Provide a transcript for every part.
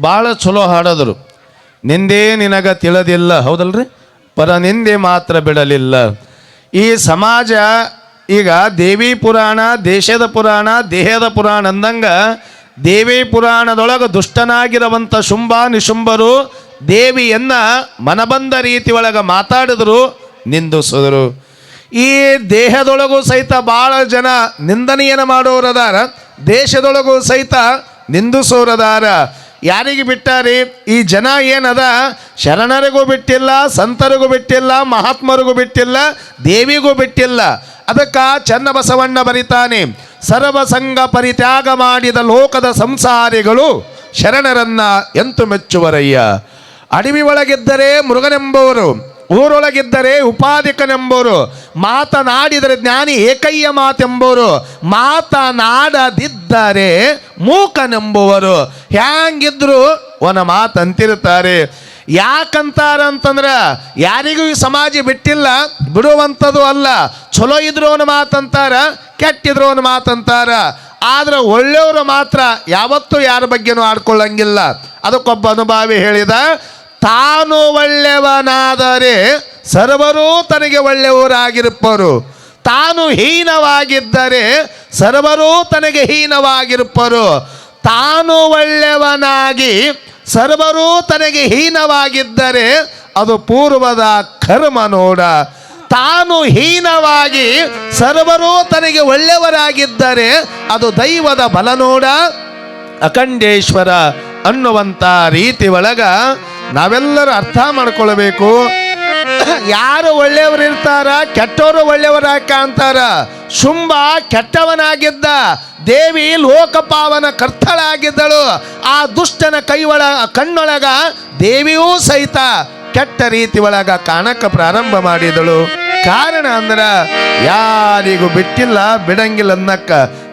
ಭಾಳ ಚಲೋ ಹಾಡೋದ್ರು. ನಿಂದೇ ನಿನಗ ತಿಳಿದಿಲ್ಲ, ಹೌದಲ್ರಿ? ಪರ ನಿಂದೆ ಮಾತ್ರ ಬಿಡಲಿಲ್ಲ. ಈ ಸಮಾಜ ಈಗ ದೇವಿ ಪುರಾಣ, ದೇಶದ ಪುರಾಣ, ದೇಹದ ಪುರಾಣ ಅಂದಂಗ ದೇವಿ ಪುರಾಣದೊಳಗೆ ದುಷ್ಟನಾಗಿರುವಂಥ ಶುಂಭ, ನಿಶುಂಭರು ದೇವಿಯನ್ನ ಮನಬಂದ ರೀತಿ ಒಳಗೆ ಮಾತಾಡಿದ್ರು, ನಿಂದಿಸಿದ್ರು. ಈ ದೇಹದೊಳಗೂ ಸಹಿತ ಭಾಳ ಜನ ನಿಂದನೆಯನ್ನು ಮಾಡೋರದಾರ, ದೇಶದೊಳಗೂ ಸಹಿತ ನಿಂದಿಸೋರದಾರ. ಯಾರಿಗೆ ಬಿಟ್ಟಾರಿ? ಈ ಜನ ಏನದ? ಶರಣರಿಗೂ ಬಿಟ್ಟಿಲ್ಲ, ಸಂತರಿಗೂ ಬಿಟ್ಟಿಲ್ಲ, ಮಹಾತ್ಮರಿಗೂ ಬಿಟ್ಟಿಲ್ಲ, ದೇವಿಗೂ ಬಿಟ್ಟಿಲ್ಲ. ಅದಕ್ಕೆ ಚನ್ನಬಸವಣ್ಣ ಬರಿತಾನೆ, ಸರ್ವಸಂಗ ಪರಿತ್ಯಾಗ ಮಾಡಿದ ಲೋಕದ ಸಂಸಾರಿಗಳು ಶರಣರನ್ನ ಎಂತು ಮೆಚ್ಚುವರಯ್ಯ? ಅಡವಿ ಒಳಗಿದ್ದರೆ ಮೃಗನೆಂಬುವರು, ಊರೊಳಗಿದ್ದರೆ ಉಪಾಧಿಕನೆಂಬುವರು ಮಾತನಾಡಿದರೆ ಜ್ಞಾನಿ ಏಕೈಯ ಮಾತೆಂಬುವರು, ಮಾತನಾಡದಿದ್ದರೆ ಮೂಕನೆಂಬುವರು. ಹ್ಯಾಂಗಿದ್ರು ಒನ ಮಾತಂತಿರುತ್ತಾರೆ. ಯಾಕಂತಾರ ಅಂತಂದ್ರೆ ಯಾರಿಗೂ ಈ ಸಮಾಜ ಬಿಟ್ಟಿಲ್ಲ, ಬಿಡುವಂಥದ್ದು ಅಲ್ಲ. ಚಲೋ ಇದ್ರು ಅವನ ಮಾತಂತಾರ, ಕೆಟ್ಟಿದ್ರು ಅವನ ಮಾತಂತಾರ. ಆದ್ರೆ ಒಳ್ಳೆಯವರು ಮಾತ್ರ ಯಾವತ್ತೂ ಯಾರ ಬಗ್ಗೆನೂ ಆಡ್ಕೊಳ್ಳಂಗಿಲ್ಲ. ಅದಕ್ಕೊಬ್ಬ ಅನುಭವಿ ಹೇಳಿದ ತಾನು ಒಳ್ಳೆಯವನಾದರೆ ಸರ್ವರೂ ತನಗೆ ಒಳ್ಳೆಯವರಾಗಿರುಪ್ಪರು ತಾನು ಹೀನವಾಗಿದ್ದರೆ ಸರ್ವರೂ ತನಗೆ ಹೀನವಾಗಿರುಪ್ಪರು ತಾನು ಒಳ್ಳೆಯವನಾಗಿ ಸರ್ವರೂ ತನಗೆ ಹೀನವಾಗಿದ್ದರೆ ಅದು ಪೂರ್ವದ ಕರ್ಮ ನೋಡ. ತಾನು ಹೀನವಾಗಿ ಸರ್ವರೂ ತನಗೆ ಒಳ್ಳೆಯವರಾಗಿದ್ದರೆ ಅದು ದೈವದ ಬಲ ನೋಡ. ಅಖಂಡೇಶ್ವರ ಅನ್ನುವಂಥ ರೀತಿ ಒಳಗ ನಾವೆಲ್ಲರೂ ಅರ್ಥ ಮಾಡ್ಕೊಳ್ಬೇಕು. ಯಾರು ಒಳ್ಳೆಯವರು ಇರ್ತಾರ, ಕೆಟ್ಟವರು ಒಳ್ಳೆಯವರಾಗಿ ಕಾಣ್ತಾರ ಶುಂಭ ಕೆಟ್ಟವನಾಗಿದ್ದ, ದೇವಿ ಲೋಕಪಾವನ ಕರ್ತಳಾಗಿದ್ದಳು. ಆ ದುಷ್ಟನ ಕೈಯೊಳ ಕಣ್ಣೊಳಗ ದೇವಿಯೂ ಸಹಿತ ಕೆಟ್ಟ ರೀತಿ ಒಳಗ ಕಾಣಕ ಪ್ರಾರಂಭ ಮಾಡಿದಳು. ಕಾರಣ ಅಂದ್ರ ಯಾರಿಗೂ ಬಿಟ್ಟಿಲ್ಲ, ಬಿಡಂಗಿಲ್ಲ ಅನ್ನಕ್ಕ.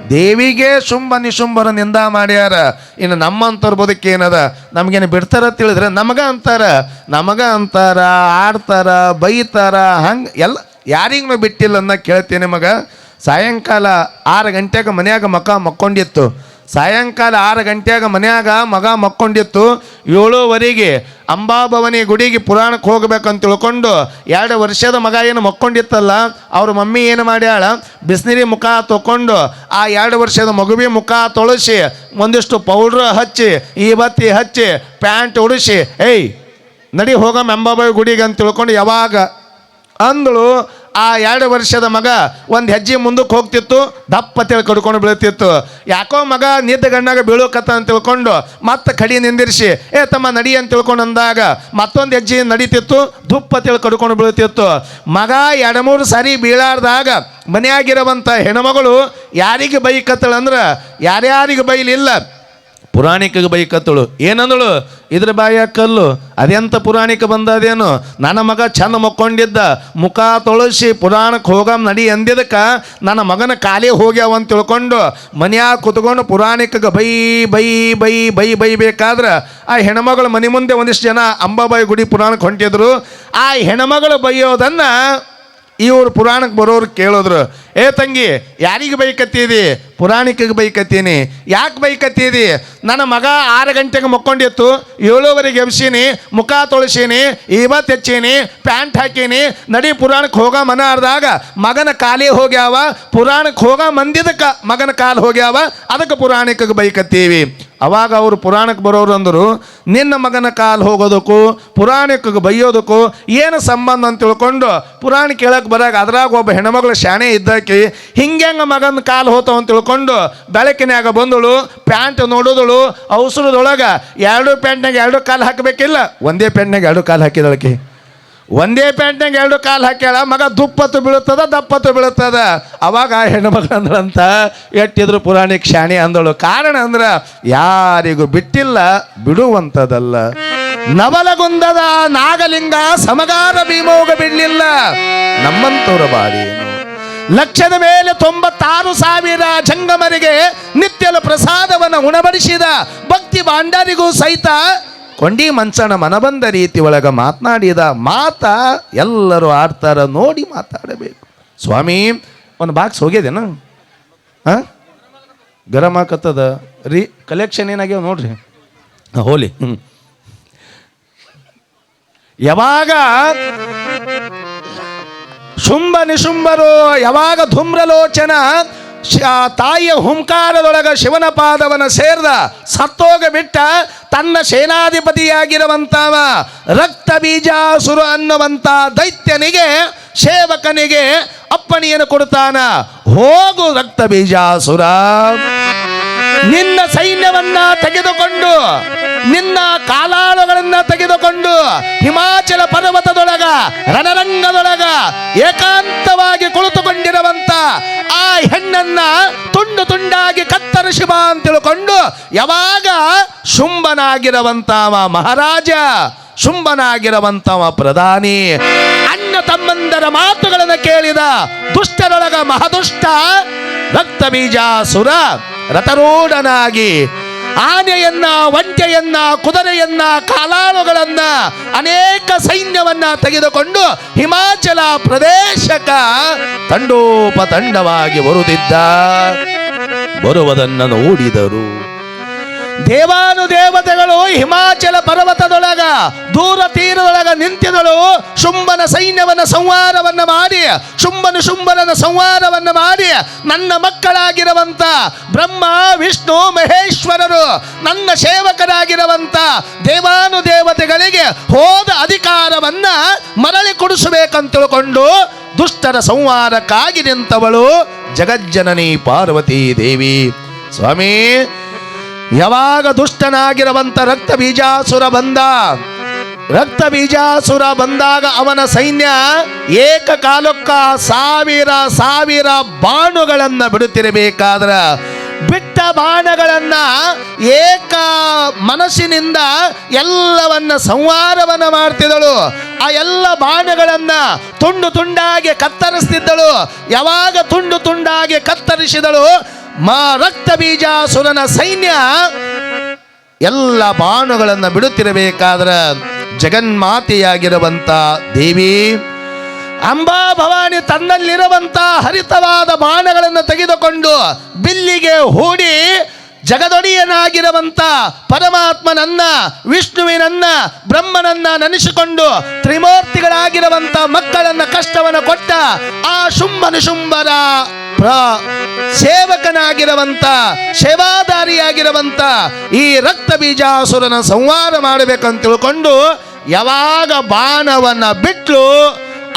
ದೇವಿಗೆ ಶುಂಭ ನಿಶುಂಭರ ನಿಂದ ಮಾಡ್ಯಾರ. ಇನ್ನು ನಮ್ಮಂಥವ್ರ ಬದುಕೇನದ ನಮಗೇನು ಬಿಡ್ತಾರ ತಿಳಿದ್ರೆ ನಮಗ ಅಂತಾರ. ನಮಗ ಅಂತಾರ, ಆಡ್ತಾರ, ಬೈತಾರ, ಹಂಗೆ ಎಲ್ಲ ಯಾರಿಗೂ ಬಿಟ್ಟಿಲ್ಲ ಅನ್ನ ಕೇಳ್ತೀನಿ ಮಗ. ಸಾಯಂಕಾಲ ಆರು ಗಂಟೆಗೆ ಮನೆಯಾಗ ಮಕ ಮಕ್ಕೊಂಡಿತ್ತು. ಸಾಯಂಕಾಲ ಆರು ಗಂಟೆಯಾಗ ಮನ್ಯಾಗ ಮಗ ಮಕ್ಕೊಂಡಿತ್ತು, ಏಳುವರೆಗೆ ಅಂಬಾಭವನಿ ಗುಡಿಗೆ ಪುರಾಣಕ್ಕೆ ಹೋಗ್ಬೇಕಂತ ತಿಳ್ಕೊಂಡು ಎರಡು ವರ್ಷದ ಮಗ ಏನು ಮಕ್ಕೊಂಡಿತ್ತಲ್ಲ, ಅವ್ರ ಮಮ್ಮಿ ಏನು ಮಾಡ್ಯಾಳ, ಬಿಸಿನೀರಿ ಮುಖ ತೊಗೊಂಡು ಆ ಎರಡು ವರ್ಷದ ಮಗುವಿ ಮುಖ ತೊಳಸಿ ಒಂದಿಷ್ಟು ಪೌಡ್ರ್ ಹಚ್ಚಿ, ಈ ಬತ್ತಿ ಹಚ್ಚಿ, ಪ್ಯಾಂಟ್ ಉಡಿಸಿ, ಏಯ್, ನಡಿ ಹೋಗಮ್ಮ ಅಂಬಾಬಾಯಿ ಗುಡಿಗೆ ಅಂತ ತಿಳ್ಕೊಂಡು ಯಾವಾಗ ಅಂದಳು ಆ ಎರಡು ವರ್ಷದ ಮಗ ಒಂದು ಹೆಜ್ಜೆ ಮುಂದಕ್ಕೆ ಹೋಗ್ತಿತ್ತು, ದಪ್ಪ ತಿಳಿ ಕಡ್ಕೊಂಡು ಬೀಳ್ತಿತ್ತು. ಯಾಕೋ ಮಗ ನಿದ್ದ ಗಣ್ಣಾಗ ಬೀಳೋಕತ್ತ ಅಂತ ತಿಳ್ಕೊಂಡು ಮತ್ತೆ ಕಡಿ ನಿಂದಿರಿಸಿ, ಏ ತಮ್ಮ ನಡಿ ಅಂತ ತಿಳ್ಕೊಂಡು ಅಂದಾಗ ಮತ್ತೊಂದು ಹೆಜ್ಜೆ ನಡೀತಿತ್ತು ದುಪ್ಪ ತಿಳಿ ಕಡ್ಕೊಂಡು ಬೀಳ್ತಿತ್ತು. ಮಗ ಎರಡು ಮೂರು ಸಾರಿ ಬೀಳಾರ್ದಾಗ ಮನೆಯಾಗಿರುವಂಥ ಹೆಣ್ಮಗಳು ಯಾರಿಗೆ ಬೈಕತ್ತಳಂದ್ರೆ ಯಾರ್ಯಾರಿಗೆ ಬೈಲಿಲ್ಲ. ಪುರಾಣಿಕಗೆ ಬೈಕತ್ತಳು ಏನಂದಳು? ಇದ್ರ ಬಾಯ ಕಲ್ಲು. ಅದೆಂತ ಪುರಾಣಿಕ ಬಂದದೇನು? ನನ್ನ ಮಗ ಚಂದ ಮಕ್ಕೊಂಡಿದ್ದ. ಮುಖ ತೊಳಸಿ ಪುರಾಣಕ್ಕೆ ಹೋಗಮ್ ನಡಿ ಎಂದಿದ್ದಕ್ಕೆ ನನ್ನ ಮಗನ ಕಾಲೇ ಹೋಗ್ಯಾವ ಅಂತ ತಿಳ್ಕೊಂಡು ಮನ್ಯಾಗ ಕುತ್ಕೊಂಡು ಪುರಾಣಿಕಗೆ ಬೈ ಬೈ ಬೈ ಬೈ ಬೈ ಬೇಕಾದ್ರೆ ಆ ಹೆಣ್ಮಗಳು ಮನೆ ಮುಂದೆ ಒಂದಿಷ್ಟು ಜನ ಅಂಬಾಬಾಯಿ ಗುಡಿ ಪುರಾಣಕ್ಕೆ ಹೊಂಟಿದ್ರು. ಆ ಹೆಣ್ಮಗಳು ಬೈಯೋದನ್ನು ಇವರು ಪುರಾಣಕ್ಕೆ ಬರೋರು ಕೇಳಿದ್ರು. ಏ ತಂಗಿ, ಯಾರಿಗೆ ಬೈಕತ್ತೀರಿ? ಪುರಾಣಿಕಗೆ ಬೈಕತ್ತೀನಿ. ಯಾಕೆ ಬೈಕತ್ತೀರಿ? ನನ್ನ ಮಗ ಆರು ಗಂಟೆಗೆ ಮಕ್ಕೊಂಡಿತ್ತು, ಏಳುವರೆಗೆ ಎಬ್ಸೀನಿ, ಮುಖ ತೊಳಸೀನಿ ಇವತ್ತು ಹೆಚ್ಚೀನಿ ಪ್ಯಾಂಟ್ ಹಾಕೀನಿ, ನಡಿ ಪುರಾಣಕ್ಕೆ ಹೋಗ ಮನ ಅರ್ದಾಗ ಮಗನ ಕಾಲಿ ಹೋಗ್ಯಾವ ಪುರಾಣಕ್ಕೆ ಹೋಗ ಮಂದಿದಕ್ಕೆ ಮಗನ ಕಾಲು ಹೋಗ್ಯಾವ, ಅದಕ್ಕೆ ಪುರಾಣಿಕಗೆ ಬೈಕತ್ತೀವಿ. ಅವಾಗ ಅವರು ಪುರಾಣಕ್ಕೆ ಬರೋರು ಅಂದರು, ನಿನ್ನ ಮಗನ ಕಾಲು ಹೋಗೋದಕ್ಕೂ, ಪುರಾಣಿಕಗೆ ಬೈಯೋದಕ್ಕೂ ಏನು ಸಂಬಂಧ ಅಂತ ತಿಳ್ಕೊಂಡು ಪುರಾಣ ಕೇಳಕ್ಕೆ ಬರಾಗ ಅದ್ರಾಗ ಒಬ್ಬ ಹೆಣ್ಮಗಳು ಶಾಣೆ ಇದ್ದಾಕಿ ಹಿಂಗ್ಯಂಗ ಮಗನ ಕಾಲು ಹೋತವ ಅಂತ ತಿಳ್ಕೊಂಡು ಬೆಳಕಿನಾಗ ಬಂದಳು, ಪ್ಯಾಂಟ್ ನೋಡೋದಳು, ಔಸರದೊಳಗೆ ಎರಡು ಪ್ಯಾಂಟ್ನಾಗ ಎರಡು ಕಾಲು ಹಾಕಬೇಕಿಲ್ಲ. ಒಂದೇ ಪ್ಯಾಂಟ್ನಾಗ ಎರಡು ಕಾಲು ಹಾಕಿದಳಕಿ ಒಂದೇ ಪ್ಯಾಂಟ್ನಾಗ ಎರಡು ಕಾಲು ಹಾಕ್ಯಾಳ, ಮಗ ದುಪ್ಪತ್ತು ಬೀಳುತ್ತದ, ದಪ್ಪತ್ತು ಬೀಳುತ್ತದ. ಅವಾಗ ಆ ಮಗ ಅಂದ್ರಂತ, ಎಟ್ಟಿದ್ರು ಪುರಾಣಿ ಕ್ಷಾಣಿ ಅಂದಳು. ಕಾರಣ ಅಂದ್ರೆ ಯಾರಿಗೂ ಬಿಟ್ಟಿಲ್ಲ ಬಿಡುವಂಥದ್ದಲ್ಲ ನವಲಗುಂದದ ನಾಗಲಿಂಗ, ಸಮಗಾರ ಭೀಮೋಗ ಬಿಡಲಿಲ್ಲ. ನಮ್ಮಂತವರ ಬಾಡಿ ಲಕ್ಷದ ಮೇಲೆ ತೊಂಬತ್ತಾರು ಸಾವಿರ ಜಂಗಮರಿಗೆ ನಿತ್ಯಲ ಪ್ರಸಾದವನ್ನು ಉಣಬಡಿಸಿದ ಭಕ್ತಿ ಭಾಂಡಾರಿಗೂ ಸಹಿತ ಕೊಂಡಿ ಮಂಚನ ಮನಬಂದ ರೀತಿ ಒಳಗ ಮಾತನಾಡಿದ ಮಾತ ಎಲ್ಲರೂ ಆಡ್ತಾರ ನೋಡಿ ಮಾತಾಡಬೇಕು. ಸ್ವಾಮಿ ಒಂದು ಬಾಕ್ಸ್ ಹೋಗ್ಯದೇನು ಹಾಂ ಗರಮ್ ಹಾಕತ್ತದ ರೀ ಕಲೆಕ್ಷನ್ ಏನಾಗ್ಯಾವ ನೋಡ್ರಿ? ಹೋಲಿ. ಹ್ಞೂ ಯಾವಾಗ ಶುಂಭ ನಿಶುಂಭರು ಯಾವಾಗ ಧೂಮ್ರಲೋಚನ ತಾಯಿಯ ಹುಂಕಾರದೊಳಗ ಶಿವನ ಪಾದವನ ಸೇರ್ದ, ಸತ್ತೋಗ ಬಿಟ್ಟ, ತನ್ನ ಸೇನಾಧಿಪತಿಯಾಗಿರುವಂತವ ರಕ್ತ ಬೀಜಾಸುರ ಅನ್ನುವಂತ ದೈತ್ಯನಿಗೆ, ಸೇವಕನಿಗೆ ಅಪ್ಪಣಿಯನ್ನು ಕೊಡ್ತಾನ ಹೋಗು ರಕ್ತ ಬೀಜಾಸುರ. ನಿನ್ನ ಸೈನ್ಯವನ್ನ ತೆಗೆದುಕೊಂಡು, ನಿನ್ನ ಕಾಲಾಳುಗಳನ್ನ ತೆಗೆದುಕೊಂಡು ಹಿಮಾಚಲ ಪರ್ವತದೊಳಗ, ರಣರಂಗದೊಳಗ ಏಕಾಂತವಾಗಿ ಕುಳಿತುಕೊಂಡಿರುವಂತ ಆ ಹೆಣ್ಣನ್ನ ತುಂಡು ತುಂಡಾಗಿ ಕತ್ತರಿಸಿ ಶಿವ ಅಂತ ತಿಳ್ಕೊಂಡು ಯಾವಾಗ ಶುಂಭನಾಗಿರುವಂತವ ಮಹಾರಾಜ ಶುಂಭನಾಗಿರುವಂತವ ಪ್ರಧಾನಿ, ಅಣ್ಣ ತಮ್ಮಂದರ ಮಾತುಗಳನ್ನು ಕೇಳಿದ ದುಷ್ಟರೊಳಗ ಮಹದುಷ್ಟ ರಕ್ತ ಬೀಜಾಸುರ ರಥರೂಢನಾಗಿ ಆನೆಯನ್ನ, ಒಂಟೆಯನ್ನ, ಕುದುರೆಯನ್ನ, ಕಾಲಾಳುಗಳನ್ನ, ಅನೇಕ ಸೈನ್ಯವನ್ನ ತೆಗೆದುಕೊಂಡು ಹಿಮಾಚಲ ಪ್ರದೇಶಕ ತಂಡೋಪತಂಡವಾಗಿ ಬರುತ್ತಿದ್ದ. ಬರುವುದನ್ನು ನೋಡಿದರು. ದೇವಾನುದೇವತೆಗಳು ಹಿಮಾಚಲ ಪರ್ವತದೊಳಗ, ದೂರ ತೀರದೊಳಗ ನಿಂತಿದಳು ಶುಂಭನ ಸೈನ್ಯವನ್ನ ಸಂಹಾರವನ್ನ ಮಾಡಿ, ಶುಂಭನು ಶುಂಭನನ ಸಂಹಾರವನ್ನ ಮಾಡಿ ನನ್ನ ಮಕ್ಕಳಾಗಿರುವಂತ ಬ್ರಹ್ಮ, ವಿಷ್ಣು, ಮಹೇಶ್ವರರು ನನ್ನ ಸೇವಕರಾಗಿರುವಂತ ದೇವಾನುದೇವತೆಗಳಿಗೆ ಹೋದ ಅಧಿಕಾರವನ್ನ ಮರಳಿ ಕೊಡಿಸಬೇಕಂತ ತಿಳ್ಕೊಂಡು ದುಷ್ಟರ ಸಂಹಾರಕ್ಕಾಗಿ ನಿಂತವಳು ಜಗಜ್ಜನನಿ ಪಾರ್ವತಿ ದೇವಿ. ಸ್ವಾಮಿ ಯಾವಾಗ ದುಷ್ಟನಾಗಿರುವಂತ ರಕ್ತ ಬೀಜಾಸುರ ಬಂದ, ರಕ್ತ ಬೀಜಾಸುರ ಬಂದಾಗ ಅವನ ಸೈನ್ಯ ಏಕಕಾಲಕ್ಕ ಸಾವಿರ ಸಾವಿರ ಬಾಣುಗಳನ್ನ ಬಿಡುತ್ತಿರಬೇಕಾದ್ರ, ಬಿಟ್ಟ ಬಾಣಗಳನ್ನ ಏಕ ಮನಸ್ಸಿನಿಂದ ಎಲ್ಲವನ್ನ ಸಂವಾರವನ್ನ ಮಾಡ್ತಿದ್ದಳು. ಆ ಎಲ್ಲ ಬಾಣಗಳನ್ನ ತುಂಡು ತುಂಡಾಗಿ ಕತ್ತರಿಸ್ತಿದ್ದಳು. ಯಾವಾಗ ತುಂಡು ತುಂಡಾಗಿ ಕತ್ತರಿಸಿದಳು ಮಾ ರಕ್ತ ಬೀಜಾಸುರನ ಸೈನ್ಯ ಎಲ್ಲ ಬಾಣುಗಳನ್ನು ಬಿಡುತ್ತಿರಬೇಕಾದ್ರೆ ಜಗನ್ಮಾತೆಯಾಗಿರುವಂತ ದೇವಿ. ಅಂಬಾ ಭವಾನಿ ತನ್ನಲ್ಲಿರುವಂತ ಹರಿತವಾದ ಬಾಣಗಳನ್ನು ತೆಗೆದುಕೊಂಡು ಬಿಲ್ಲಿಗೆ ಹೂಡಿ ಜಗದೊಡೆಯನಾಗಿರುವಂತ ಪರಮಾತ್ಮನನ್ನ, ವಿಷ್ಣುವಿನನ್ನ, ಬ್ರಹ್ಮನನ್ನ ನೆನೆಸಿಕೊಂಡು ತ್ರಿಮೂರ್ತಿಗಳಾಗಿರುವಂತ ಮಕ್ಕಳನ್ನ ಕಷ್ಟವನ್ನು ಕೊಟ್ಟ ಆ ಶುಂಭನು ಶುಂಭರ. ಪ್ರ ಸೇವಕನಾಗಿರುವಂತ, ಸೇವಾದಾರಿಯಾಗಿರುವಂತ ಈ ರಕ್ತ ಬೀಜಾಸುರನ ಸಂವಾದ ಮಾಡಬೇಕಂತ ತಿಳ್ಕೊಂಡು ಯಾವಾಗ ಬಾಣವನ್ನ ಬಿಟ್ಲು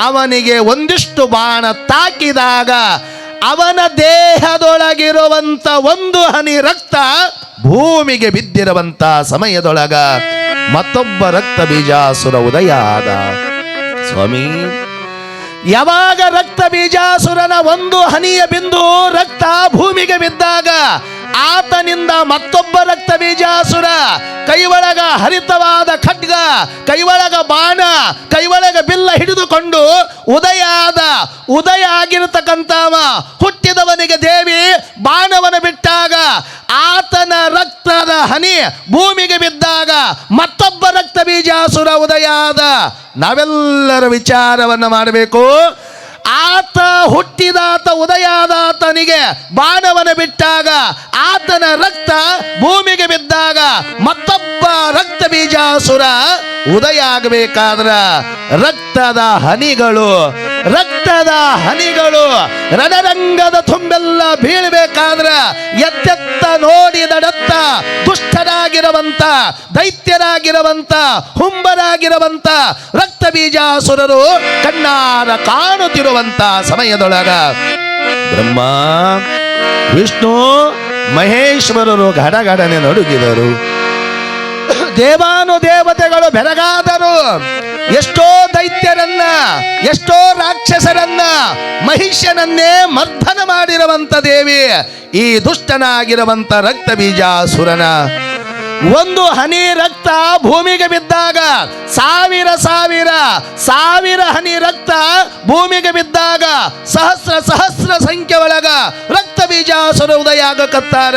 ಅವನಿಗೆ ಒಂದಿಷ್ಟು ಬಾಣ ತಾಕಿದಾಗ ಅವನ ದೇಹದೊಳಗಿರುವಂತ ಒಂದು ಹನಿ ರಕ್ತ ಭೂಮಿಗೆ ಬಿದ್ದಿರುವಂತ ಸಮಯದೊಳಗ ಮತ್ತೊಬ್ಬ ರಕ್ತ ಬೀಜಾಸುರ ಉದಯ ಆದ. ಸ್ವಾಮಿ ಯಾವಾಗ ರಕ್ತ ಬೀಜಾಸುರನ ಒಂದು ಹನಿಯ ಬಿಂದು ರಕ್ತ ಭೂಮಿಗೆ ಬಿದ್ದಾಗ ಆತನಿಂದ ಮತ್ತೊಬ್ಬ ರಕ್ತ ಬೀಜಾಸುರ, ಕೈವಳಗ ಹರಿತವಾದ ಖಡ್ಗ, ಕೈವಳಗ ಬಾಣ, ಕೈವಳಗ ಬಿಲ್ಲ ಹಿಡಿದುಕೊಂಡು ಉದಯ ಆದ ಉದಯ ಆಗಿರತಕ್ಕಂತವ ಹುಟ್ಟಿದವನಿಗೆ ದೇವಿ ಬಾಣವನ್ನು ಬಿಟ್ಟಾಗ, ಆತನ ರಕ್ತದ ಹನಿ ಭೂಮಿಗೆ ಬಿದ್ದಾಗ ಮತ್ತೊಬ್ಬ ರಕ್ತ ಬೀಜಾಸುರ ಉದಯ ಆದ ನಾವೆಲ್ಲರ ವಿಚಾರವನ್ನ ಮಾಡಬೇಕು. ಆತ ಹುಟ್ಟಿದಾತ, ಉದಯಾದಾತನಿಗೆ ಬಾಣವನ ಬಿಟ್ಟಾಗ, ಆತನ ರಕ್ತ ಭೂಮಿಗೆ ಬಿದ್ದಾಗ ಮತ್ತೊಬ್ಬ ರಕ್ತ ಬೀಜಾಸುರ ಉದಯ ಆಗಬೇಕಾದ್ರ ರಕ್ತದ ಹನಿಗಳು ರಕ್ತದ ಹನಿಗಳು, ರಣರಂಗದ ತುಂಬೆಲ್ಲ ಬೀಳಬೇಕಾದ್ರ ಎತ್ತೆತ್ತ ನೋಡಿದಡತ್ತ ದುಷ್ಟರಾಗಿರುವಂತ ದೈತ್ಯರಾಗಿರುವಂತ ಹುಂಬರಾಗಿರುವಂತ ರಕ್ತ ಬೀಜಾಸುರರು ಕಣ್ಣಾರ ಕಾಣುತ್ತಿರುವಂತ ಸಮಯದೊಳಗ ಬ್ರಹ್ಮ ವಿಷ್ಣು ಮಹೇಶ್ವರರು ಗಡಗಡನೆ ನಡುಗಿದರು. ದೇವಾನು ದೇವತೆಗಳು ಬೆರಗಾದರು. ಎಷ್ಟೋ ದೈತ್ಯರನ್ನ, ಎಷ್ಟೋ ರಾಕ್ಷಸರನ್ನ ಮಹಿಷ್ಯನನ್ನೇ ಮರ್ಧನ ಮಾಡಿರುವಂತ ದೇವಿ, ಈ ದುಷ್ಟನಾಗಿರುವಂತ ರಕ್ತ ಬೀಜಾಸುರನ ಒಂದು ಹನಿ ರಕ್ತ ಭೂಮಿಗೆ ಬಿದ್ದಾಗ, ಸಾವಿರ ಸಾವಿರ ಸಾವಿರ ಹನಿ ರಕ್ತ ಭೂಮಿಗೆ ಬಿದ್ದಾಗ, ಸಹಸ್ರ ಸಹಸ್ರ ಸಂಖ್ಯೆ ಒಳಗ ರಕ್ತ ಬೀಜಾಸುರ ಉದಯ ಆಗಕತ್ತಾರ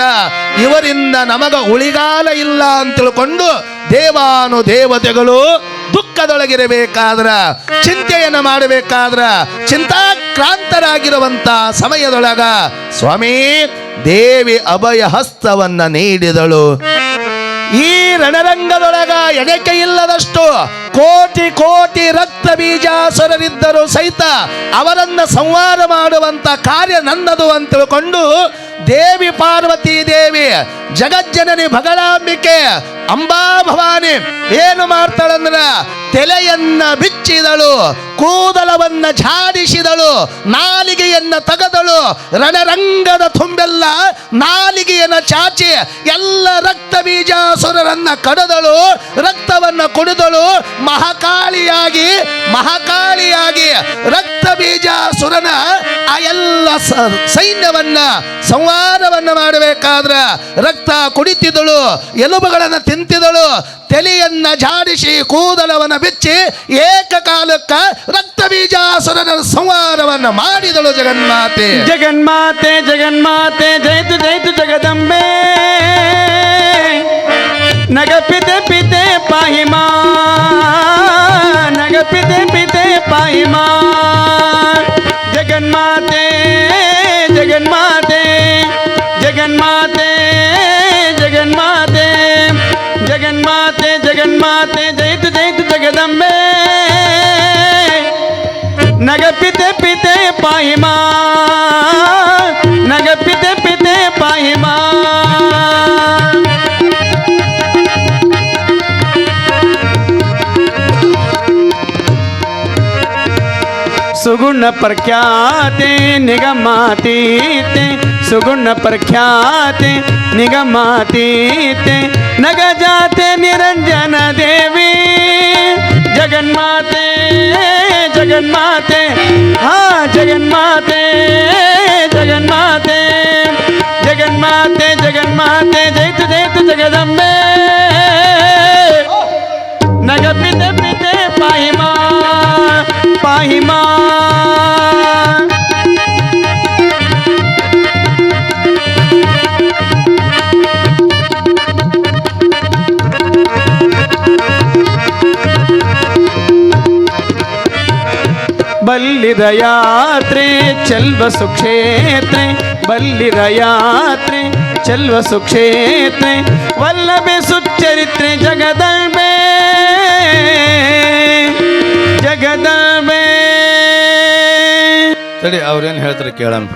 ಇವರಿಂದ ನಮಗ ಉಳಿಗಾಲ ಇಲ್ಲ ಅಂತ ತಿಳ್ಕೊಂಡು ದೇವಾನು ದೇವತೆಗಳು ದುಃಖದೊಳಗಿರಬೇಕಾದ್ರ, ಚಿಂತೆಯನ್ನು ಮಾಡಬೇಕಾದ್ರ, ಚಿಂತಾಕ್ರಾಂತರಾಗಿರುವಂತ ಸಮಯದೊಳಗ ಸ್ವಾಮಿ ದೇವಿ ಅಭಯ ಹಸ್ತವನ್ನ ನೀಡಿದಳು. ಈ ರಣರಂಗದೊಳಗ ಎಡಕೆ ಇಲ್ಲದಷ್ಟು ಕೋಟಿ ಕೋಟಿ ರಕ್ತ ಬೀಜಾಸುರರಿದ್ದರೂ ಸಹಿತ ಅವರನ್ನ ಸಂವಾದ ಮಾಡುವಂತ ಕಾರ್ಯ ನನ್ನದು ಅಂತ ತಿಳ್ಕೊಂಡು ದೇವಿ ಪಾರ್ವತಿ ದೇವಿ, ಜಗಜ್ಜನನಿ ಭಗಳಾಂಬಿಕೆ, ಅಂಬಾ ಭವಾನಿ, ಏನು ಮಾಡ್ತಾಳಂದ್ರ ತಲೆಯನ್ನ ಬಿಚ್ಚಿದಳು, ಕೂದಲವನ್ನ ಝಾಡಿಸಿದಳು, ನಾಲಿಗೆಯನ್ನ ತಗದಳು, ರಣರಂಗದ ತುಂಬೆಲ್ಲ ನಾಲಿಗೆಯನ್ನ ಚಾಚಿ ಎಲ್ಲ ರಕ್ತ ಬೀಜಾಸುರರನ್ನ ಕಡದಳು, ರಕ್ತವನ್ನ ಕುಡಿದಳು, ಮಹಾಕಾಳಿಯಾಗಿ ಮಹಾಕಾಳಿಯಾಗಿ ರಕ್ತ ಬೀಜಾಸುರನ ಆ ಎಲ್ಲ ಸೈನ್ಯವನ್ನ, ಸಂವಾದವನ್ನ ಮಾಡಬೇಕಾದ್ರ ರಕ್ತ ಕುಡಿತಿದಳು ಎಲುಬುಗಳನ್ನ ತಿಂತಿದಳು ತಲೆಯನ್ನ ಝಾಡಿಸಿ ಕೂದಲವನ್ನ ಬಿಚ್ಚಿ ಏಕಕಾಲಕ್ಕ ರಕ್ತ ಬೀಜಾಸುರನ ಸಂವಾದವನ್ನ ಮಾಡಿದಳು ಜಗನ್ಮಾತೆ. ಜಗನ್ಮಾತೆ ಜಗನ್ಮಾತೆ ಜಯತು ಜಯತು ಜಗದಂಬೆ. ನಗಪಿತೆ, ಪಿತೆ, ಪಾಹಿಮಾ. ನಗಪಿತೆ ಪಿತೆ ಸುಗುಣ ಪ್ರಖ್ಯಾತೆ ನಿಗಮಾತೀತೆ ಸುಗುಣ ಪ್ರಖ್ಯಾತೆ ನಿಗಮಾತೀತೆ ನಗಜಾತೆ ನಿರಂಜನ ದೇವಿ ಜಗನ್ಮಾತೆ ಜಗನ್ಮಾತೆ ಹಾ ಜಗನ್ಮಾತೆ ಜಗನ್ಮಾತೆ ಜಗನ್ಮಾತೆ ಜಗನ್ಮಾತೆ ಜೈತು ಜೈತು ಜಗದಂಬೆ ನಗ ಬಲ್ಲಿದ ಯಾತ್ರೆ, ಚಲ್ವ ಸುಕ್ಷೇತ್ರೆ. ಬಲ್ಲಿದ ಯಾತ್ರೆ, ಚಲ್ವ ಸುಕ್ಷೇತ್ರೆ. ವಲ್ಲಭೆ ಸುಚರಿತ್ರೆ ಜಗದಂಬೆ ಜಗದಂಬೆ ತಡಿ, ಅವ್ರೇನು ಹೇಳ್ತಾರೆ ಕೇಳಮ್ಮ